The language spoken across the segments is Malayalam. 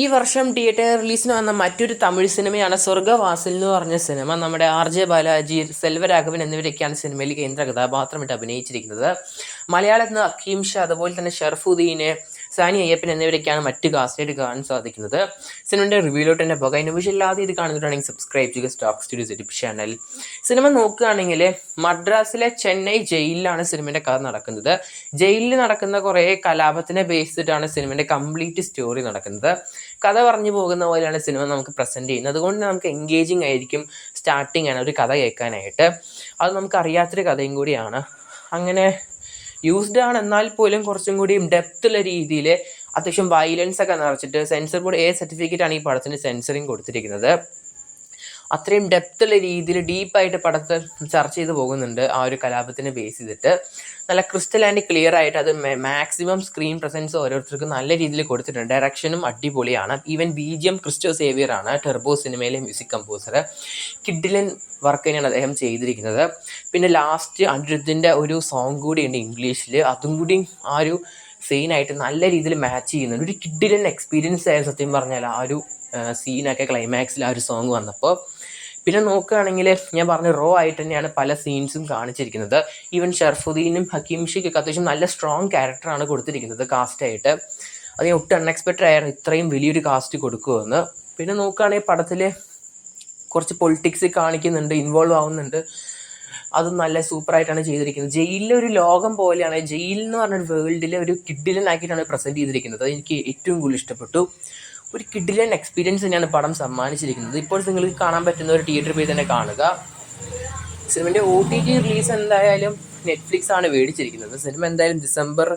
ഈ വർഷം തിയേറ്ററിൽ റിലീസിന് വന്ന മറ്റൊരു തമിഴ് സിനിമയാണ് സ്വർഗവാസിൽ എന്ന് പറഞ്ഞ സിനിമ. നമ്മുടെ ആർ ജെ ബാലാജി സെൽവരാഘവൻ എന്നിവരൊക്കെയാണ് സിനിമയിൽ കേന്ദ്ര കഥാപാത്രമായിട്ട് അഭിനയിച്ചിരിക്കുന്നത്. മലയാളത്തിൽ നിന്ന് അഖീംഷ അതുപോലെ തന്നെ ഷർഫുദ്ദീന് സാനി അയ്യപ്പൻ എന്നിവരൊക്കെയാണ് മറ്റ് കാസ്റ്റായിട്ട് കാണാൻ സാധിക്കുന്നത്. സിനിമയുടെ റിവ്യൂലോട്ട് തന്നെ പോകാം. അതിന് വിഷയമില്ലാതെ ഇത് കാണുന്നുണ്ടെങ്കിൽ സബ്സ്ക്രൈബ് ചെയ്യുക. Stock studios YouTube channel cinema നോക്കുകയാണെങ്കിൽ മദ്രാസിലെ ചെന്നൈ ജയിലിലാണ് സിനിമയുടെ കഥ നടക്കുന്നത്. ജയിലിൽ നടക്കുന്ന കുറേ കലാപത്തിനെ ബേസ് ചെയ്തിട്ടാണ് സിനിമയുടെ കംപ്ലീറ്റ് സ്റ്റോറി നടക്കുന്നത്. കഥ പറഞ്ഞു പോകുന്ന പോലെയാണ് സിനിമ നമുക്ക് പ്രസന്റ് ചെയ്യുന്നത്. അതുകൊണ്ട് നമുക്ക് എൻഗേജിങ് ആയിരിക്കും സ്റ്റാർട്ടിംഗ് ആണ് ഒരു കഥ കേൾക്കാനായിട്ട്. അത് നമുക്ക് അറിയാത്തൊരു കഥയും കൂടിയാണ്. അങ്ങനെ യൂസ്ഡ് ആണ്. എന്നാൽ പോലും കുറച്ചും കൂടി ഡെപ്തുള്ള രീതിയിൽ അത്യാവശ്യം വയലൻസ് ഒക്കെ നിറച്ചിട്ട് സെൻസർ ബോർഡ് എ സർട്ടിഫിക്കറ്റ് ആണ് ഈ പടത്തിന് സെൻസറിങ് കൊടുത്തിരിക്കുന്നത്. അത്രയും ഡെപ്തുള്ള രീതിയിൽ ഡീപ്പായിട്ട് പടത്തെ ചർച്ച ചെയ്ത് പോകുന്നുണ്ട് ആ ഒരു കലാപത്തിനെ ബേസ് ചെയ്തിട്ട്. നല്ല ക്രിസ്റ്റൽ ആൻഡ് ക്ലിയർ ആയിട്ട് അത് മാക്സിമം സ്ക്രീൻ പ്രസൻസ് ഓരോരുത്തർക്കും നല്ല രീതിയിൽ കൊടുത്തിട്ടുണ്ട്. ഡയറക്ഷനും അടിപൊളിയാണ്. Even B G M Christo Xavier ആണ് ടെർബോ സിനിമയിലെ മ്യൂസിക് കമ്പോസർ കിഡിലൻ വർക്ക് തന്നെയാണ് അദ്ദേഹം ചെയ്തിരിക്കുന്നത്. പിന്നെ ലാസ്റ്റ് അനിരുദ്ധിന്റെ ഒരു സോങ് കൂടിയുണ്ട് ഇംഗ്ലീഷിൽ അതും കൂടി ആ ഒരു സീനായിട്ട് നല്ല രീതിയിൽ മാച്ച് ചെയ്യുന്നുണ്ട്. ഒരു കിഡിലൻ എക്സ്പീരിയൻസ് ആയ സത്യം പറഞ്ഞാൽ ആ ഒരു സീനൊക്കെ ക്ലൈമാക്സിൽ ആ ഒരു സോങ് വന്നപ്പോൾ പിന്നെ നോക്കുകയാണെങ്കിൽ ഞാൻ പറഞ്ഞ റോ ആയിട്ട് തന്നെയാണ് പല സീൻസും കാണിച്ചിരിക്കുന്നത്. ഈവൻ ഷർഫുദ്ദീനും ഹക്കീം ഷയ്ക്കൊക്കെ അത്യാവശ്യം നല്ല സ്ട്രോങ് ക്യാരക്ടറാണ് കൊടുത്തിരിക്കുന്നത് കാസ്റ്റായിട്ട് അത് ഞാൻ ഒട്ടും അൺഎക്സ്പെക്റ്റഡ് ആയിരുന്നു. ഇത്രയും വലിയൊരു കാസ്റ്റ് കൊടുക്കുമെന്ന് പിന്നെ നോക്കുകയാണെങ്കിൽ പടത്തിൽ കുറച്ച് പൊളിറ്റിക്സ് കാണിക്കുന്നുണ്ട് ഇൻവോൾവ് ആവുന്നുണ്ട്. അത് നല്ല സൂപ്പറായിട്ടാണ് ചെയ്തിരിക്കുന്നത്. ജയിലിലെ ഒരു ലോകം പോലെയാണ് ജയിൽ എന്ന് പറഞ്ഞ വേൾഡിലെ ഒരു കിഡിലനാക്കിയിട്ടാണ് പ്രസന്റ് ചെയ്തിരിക്കുന്നത്. അത് എനിക്ക് ഏറ്റവും കൂടുതൽ ഇഷ്ടപ്പെട്ടു. ഒരു കിഡിലൻ എക്സ്പീരിയൻസ് തന്നെയാണ് പടം സമ്മാനിച്ചിരിക്കുന്നത്. ഇപ്പോൾ നിങ്ങൾക്ക് കാണാൻ പറ്റുന്ന ഒരു തിയേറ്ററിൽ പോയി തന്നെ കാണുക. സിനിമന്റെ ഒ ടി ടി റിലീസ് എന്തായാലും നെറ്റ്ഫ്ലിക്സ് ആണ് മേടിച്ചിരിക്കുന്നത്. സിനിമ എന്തായാലും ഡിസംബർ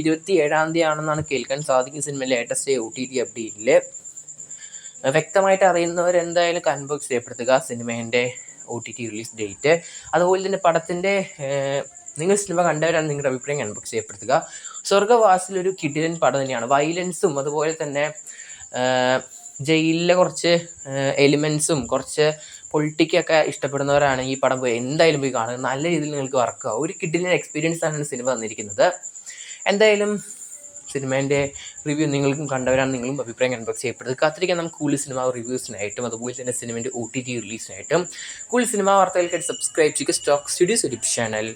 ഇരുപത്തി ഏഴാം തീയതി ആണെന്നാണ് കേൾക്കാൻ സാധിക്കും സിനിമ ലേറ്റസ്റ്റ് ഒ ടി ടി അപ്ഡേറ്റിൽ വ്യക്തമായിട്ട് അറിയുന്നവരെന്തായാലും കൺബോക്സ് ചെയ്യപ്പെടുത്തുക സിനിമേന്റെ O T T release date അതുപോലെ തന്നെ പടത്തിന്റെ നിങ്ങൾ സിനിമ കണ്ടവരാണ് നിങ്ങളുടെ അഭിപ്രായം കൺബോക്സ് ചെയ്യപ്പെടുത്തുക സ്വർഗവാസിൽ ഒരു കിടിലൻ പടം തന്നെയാണ്. വയലൻസും അതുപോലെ തന്നെ ജയിലിലെ കുറച്ച് എലിമെൻസും കുറച്ച് പൊളിറ്റിക്കൊക്കെ ഇഷ്ടപ്പെടുന്നവരാണ് ഈ പടം പോയി. എന്തായാലും പോയി കാണുക. നല്ല രീതിയിൽ നിങ്ങൾക്ക് വർക്കുക ഒരു കിഡിലിന്റെ എക്സ്പീരിയൻസ് ആണ് സിനിമ തന്നിരിക്കുന്നത്. എന്തായാലും സിനിമേന്റെ റിവ്യൂ നിങ്ങൾക്കും കണ്ടവരാണ് നിങ്ങളും അഭിപ്രായം കൺബോക്സ് ചെയ്യപ്പെടുന്നത്. കാത്തിരിക്കാൻ നമുക്ക് കൂടുതൽ സിനിമ റിവ്യൂസിനായിട്ടും അതുപോലെ തന്നെ സിനിമേന്റെ ഒ ടി ടി റിലീസിനായിട്ടും കൂടുതൽ സിനിമ വാർത്തകൾക്കായിട്ട് സബ്സ്ക്രൈബ് ചെയ്യുക. സ്റ്റോക്ക് സ്റ്റുഡിയോസ് ഒരു ചാനൽ